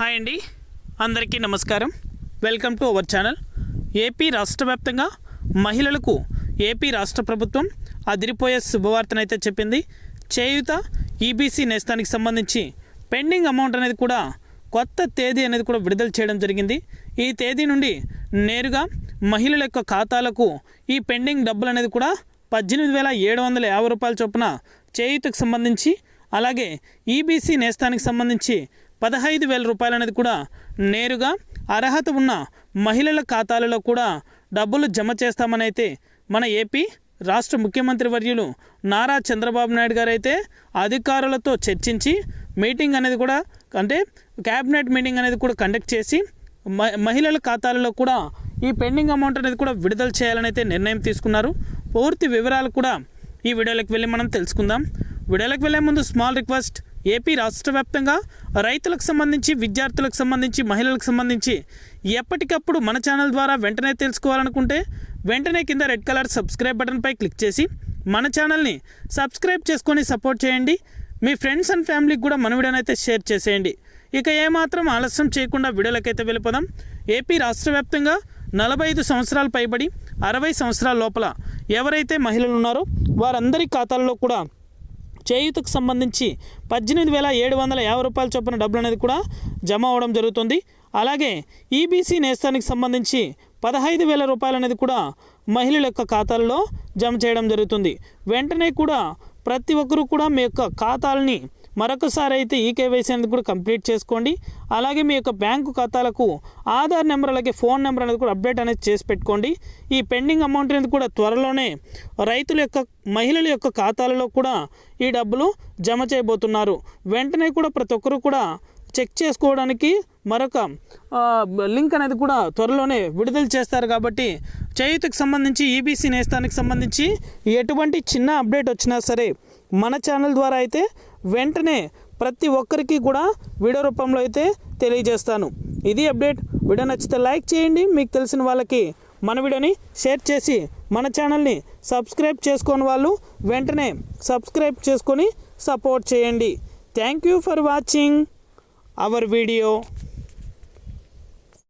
Hi అండి. అందరికీ నమస్కారం. Welcome to our channel. AP రాష్ట్ర వ్యాప్తంగా మహిళలకు ఏపీ రాష్ట్ర ప్రభుత్వం అదిరిపోయే శుభవార్తనైతే చెప్పింది. చేయుత ఈబీసీ నేస్తానికి సంబంధించి పెండింగ్ అమౌంట్ అనేది కూడా కొత్త తేదీ అనేది కూడా విడుదల చేయడం జరిగింది. ఈ తేదీ నుండి నేరుగా మహిళల యొక్క ఖాతాలకు ఈ పెండింగ్ డబ్బులు అనేది కూడా పద్దెనిమిది వేల ఏడు వందల యాభై రూపాయల చొప్పున చేయుతకు సంబంధించి అలాగే ఈబీసీ నేస్తానికి సంబంధించి పదహైదు వేల రూపాయలు అనేది కూడా నేరుగా అర్హత ఉన్న మహిళల ఖాతాలలో కూడా డబ్బులు జమ చేస్తామనైతే మన ఏపీ రాష్ట్ర ముఖ్యమంత్రి వర్యులు నారా చంద్రబాబు నాయుడు గారు అయితే అధికారులతో చర్చించి మీటింగ్ అనేది కూడా అంటే క్యాబినెట్ మీటింగ్ అనేది కూడా కండక్ట్ చేసి మహిళల ఖాతాలలో కూడా ఈ పెండింగ్ అమౌంట్ అనేది కూడా విడుదల చేయాలని అయితే నిర్ణయం తీసుకున్నారు. పూర్తి వివరాలు కూడా ఈ వీడియోలోకి వెళ్ళి మనం తెలుసుకుందాం. వీడియోలోకి వెళ్ళే ముందు స్మాల్ రిక్వెస్ట్ ఏపీ రాష్ట్ర వ్యాప్తంగా రైతులకు సంబంధించి విద్యార్థులకు సంబంధించి మహిళలకు సంబంధించి ఎప్పటికప్పుడు మన ఛానల్ ద్వారా వెంటనే తెలుసుకోవాలనుకుంటే వెంటనే కింద రెడ్ కలర్ సబ్స్క్రైబ్ బటన్పై క్లిక్ చేసి మన ఛానల్ని సబ్స్క్రైబ్ చేసుకొని సపోర్ట్ చేయండి. మీ ఫ్రెండ్స్ అండ్ ఫ్యామిలీకి కూడా మన వీడియోనైతే షేర్ చేసేయండి. ఇక ఏమాత్రం ఆలస్యం చేయకుండా వీడియోలకైతే వెళ్ళిపోదాం. ఏపీ రాష్ట్ర వ్యాప్తంగా నలభై ఐదు సంవత్సరాలు పైబడి అరవై సంవత్సరాల లోపల ఎవరైతే మహిళలు ఉన్నారో వారందరి ఖాతాల్లో కూడా చేయూతకు సంబంధించి పద్దెనిమిది వేల ఏడు వందల యాభై రూపాయల చొప్పున డబ్బులు అనేది కూడా జమ అవ్వడం జరుగుతుంది. అలాగే ఈబీసీ నేస్తానికి సంబంధించి పదహైదు వేల రూపాయలు అనేది కూడా మహిళల యొక్క ఖాతాల్లో జమ చేయడం జరుగుతుంది. వెంటనే కూడా ప్రతి ఒక్కరూ కూడా మీ యొక్క ఖాతాలని మరొకసారి అయితే ఈ కేవైసీ అనేది కూడా కంప్లీట్ చేసుకోండి. అలాగే మీ యొక్క బ్యాంకు ఖాతాలకు ఆధార్ నెంబర్ అలాగే ఫోన్ నెంబర్ అనేది కూడా అప్డేట్ అనేది చేసి పెట్టుకోండి. ఈ పెండింగ్ అమౌంట్ అనేది కూడా త్వరలోనే రైతుల యొక్క మహిళల యొక్క ఖాతాలలో కూడా ఈ డబ్బులు జమ చేయబోతున్నారు. వెంటనే కూడా ప్రతి ఒక్కరూ కూడా చెక్ చేసుకోవడానికి మరొక లింక్ అనేది కూడా త్వరలోనే విడుదల చేస్తారు కాబట్టి చేయూతకు సంబంధించి ఈబీసీ నేస్తానికి సంబంధించి ఎటువంటి చిన్న అప్డేట్ వచ్చినా సరే మన ఛానల్ ద్వారా అయితే వెంటనే ప్రతి ఒక్కరికి కూడా వీడియో రూపంలో అయితే తెలియజేస్తాను. ఇది అప్డేట్. వీడియో నచ్చితే లైక్ చేయండి. మీకు తెలిసిన వాళ్ళకి మన వీడియోని షేర్ చేసి మన ఛానల్ని సబ్స్క్రైబ్ చేసుకోని వాళ్ళు వెంటనే సబ్స్క్రైబ్ చేసుకొని సపోర్ట్ చేయండి. Thank you for watching. Our video